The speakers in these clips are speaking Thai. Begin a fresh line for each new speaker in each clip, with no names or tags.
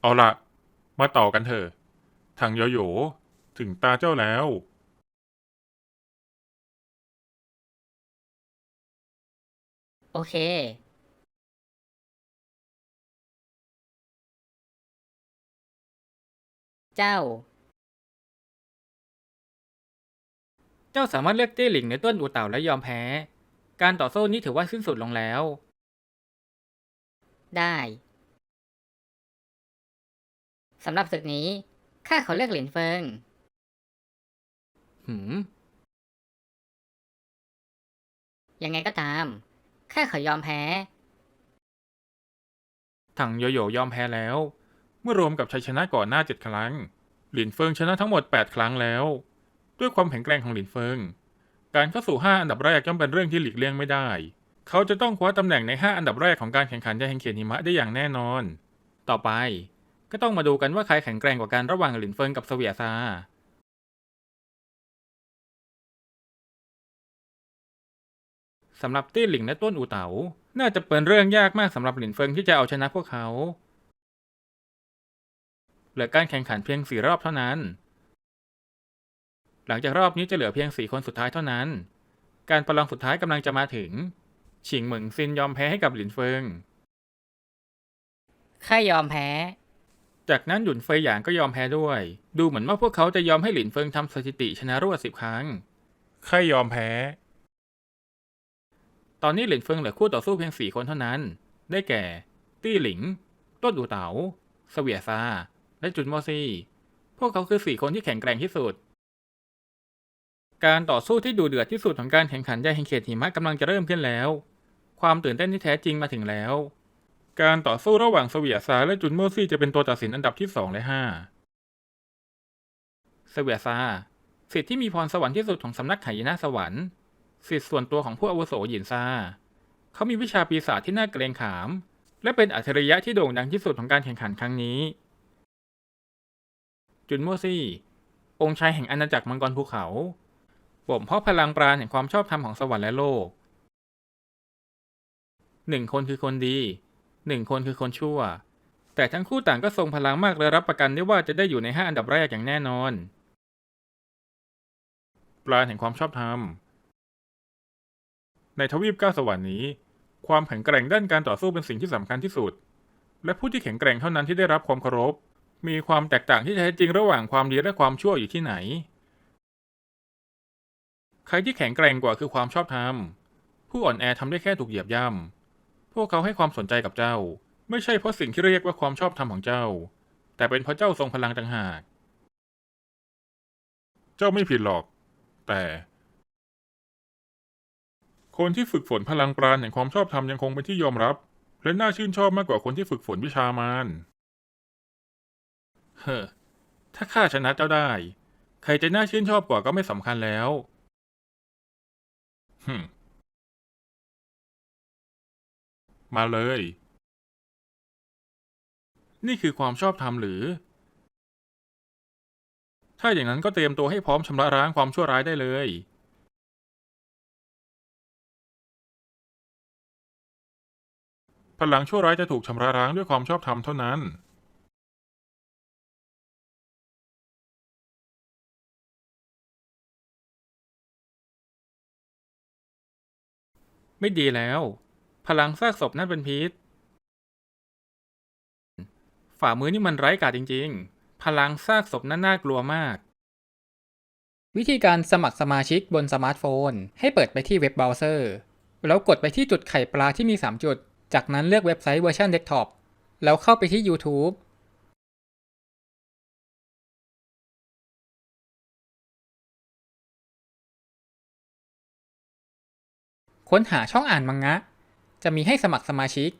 เอาละมาต่อกันเถอะทางโยโย่ถึงตาเจ้าแล้ว
โอเค เจ้า
เจ้าสามารถเลือกตี้หลิงในต้นอูเต่าและยอมแพ้ การต่อสู้นี้ถือว่าสิ้นสุดลงแล้ว
ได้ สำหรับศึกนี้ข้าขอเลือกหลินเฟิง
หืม
ยังไงก็ตามข้าขอยอมแพ้
ถังโยโย่ยอมแพ้แล้ว เมื่อรวมกับชัยชนะก่อนหน้าเจ็ดครั้ง หลินเฟิงชนะทั้งหมด 8 ครั้งแล้ว ด้วยความแข็งแกร่งของหลินเฟิง การเข้าสู่ 5 อันดับแรกย่อมเป็นเรื่องที่หลีกเลี่ยงไม่ได้ เขาจะต้องคว้าตำแหน่งใน 5 อันดับแรกของการแข่งขันยาแห่งเขียนหิมะได้อย่างแน่นอน
ต่อไป ก็ต้องมาดูกันว่าใครแข็งแกร่งกว่ากันระหว่างหลินเฟิงกับเสวียซาสำหรับตี้หลิงและต้นอูเต๋า น่าจะเป็นเรื่องยากมากสำหรับหลินเฟิงที่จะเอาชนะพวกเขา เหลือการแข่งขันเพียงสี่รอบเท่านั้น หลังจากรอบนี้จะเหลือเพียงสี่คนสุดท้ายเท่านั้น การประลองสุดท้ายกำลังจะมาถึง ฉิงเหมิงซินยอมแพ้ให้กับหลินเฟิง
ข้ายอมแพ้
จากนั้นหยุนเฟยหยางก็ยอมแพ้ด้วย ดูเหมือนว่าพวกเขาจะยอมให้หลินเฟิงทำสถิติชนะรวดสิบครั้ง
ใครยอมแพ้
ตอนนี้หลินเฟิงเหลือคู่ต่อสู้เพียงสี่คนเท่านั้น ได้แก่ ตี้หลิง ต้นอูเต๋าเสวียซา และจุนโมซีพวกเขาคือสี่คนที่แข็งแกร่งที่สุด การต่อสู้ที่ดูเดือดที่สุดของการแข่งขันยาแห่งเขตหิมะกำลังจะเริ่มขึ้นแล้ว ความตื่นเต้นที่แท้จริงมาถึงแล้ว
การต่อสู้ระหว่างเสวียซาและจุนโมซี่จะเป็นตัวตัดสินอันดับที่2และ
เสวียซาสิทธิ์ที่มีพรสวรรค์ที่สุดของสำนักไหยนาสวรรค์ สิทธิ์ส่วนตัวของผู้อาวุโสหยินซาเขามีวิชาปีศาจที่น่าเกรงขาม และเป็นอัจฉริยะที่โด่งดังที่สุดของการแข่งขันครั้งนี้ จุนมัวซี่ องค์ชายแห่งอาณาจักรมังกรภูเขาบ่มเพาะพลังปราณแห่งความชอบธรรมของสวรรค์และโลกหนึ่งคนคือคนดี หนึ่งคนคือคนชั่ว แต่ทั้งคู่ต่างก็ทรงพลังมากและรับประกันได้ว่าจะได้อยู่ในห้าอันดับแรกอย่างแน่นอน
ปราณแห่งความชอบธรรม ในทวีปเก้าสวรรค์นี้ ความแข็งแกร่งด้านการต่อสู้เป็นสิ่งที่สำคัญที่สุด และผู้ที่แข็งแกร่งเท่านั้นที่ได้รับความเคารพ มีความแตกต่างที่แท้จริงระหว่างความดีและความชั่วอยู่ที่ไหน ใครที่แข็งแกร่งกว่าคือความชอบธรรม ผู้อ่อนแอทำได้แค่ถูกเหยียบย่ำ วกเขาให้ความสนใจกับเจ้า ไม่ใช่เพราะสิ่งที่เรียกว่าความชอบธรรมของเจ้า แต่เป็นเพราะเจ้าทรงพลังต่างหาก เจ้าไม่ผิดหรอก แต่ คนที่ฝึกฝนพลังปราณแห่งความชอบธรรมยังคงเป็นที่ยอมรับ และน่าชื่นชอบมากกว่าคนที่ฝึกฝนวิชามาร
เฮ้อถ้าข้าชนะเจ้าได้ ใครจะน่าชื่นชอบกว่าก็ไม่สำคัญแล้ว
ฮึ มาเลย นี่คือความชอบธรรมหรือ ถ้าอย่างนั้นก็เตรียมตัวให้พร้อมชำระล้างความชั่วร้ายได้เลย พลังชั่วร้ายจะถูกชำระล้างด้วยความชอบธรรมเท่านั้น
ไม่ดีแล้ว พลังซากศพนั่นเป็นพิษ ฝ่ามือนี่มันไร้กาจจริง ๆ พลังซากศพนั่นน่ากลัวมาก วิธีการสมัครสมาชิกบนสมาร์ทโฟน ให้เปิดไปที่เว็บเบราว์เซอร์ แล้วกดไปที่จุดไข่ปลาที่มี 3 จุด จากนั้นเลือกเว็บไซต์เวอร์ชันเดสก์ท็อป แล้วเข้าไปที่ YouTube ค้นหาช่องอ่านมังงะ จะมีให้สมัครสมาชิก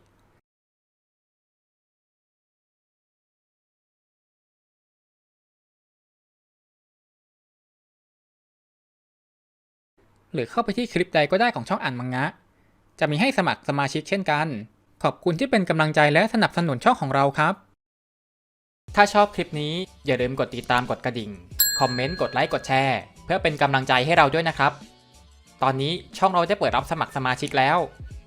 หรือเข้าไปที่คลิปใดก็ได้ของช่องอ่านมังงะ จะมีให้สมัครสมาชิกเช่นกัน ขอบคุณที่เป็นกำลังใจและสนับสนุนช่องของเราครับ ถ้าชอบคลิปนี้อย่าลืมกดติดตามกดกระดิ่ง คอมเมนต์ กดไลค์ กดแชร์ เพื่อเป็นกำลังใจให้เราด้วยนะครับ ตอนนี้ช่องเราได้เปิดรับสมัครสมาชิกแล้ว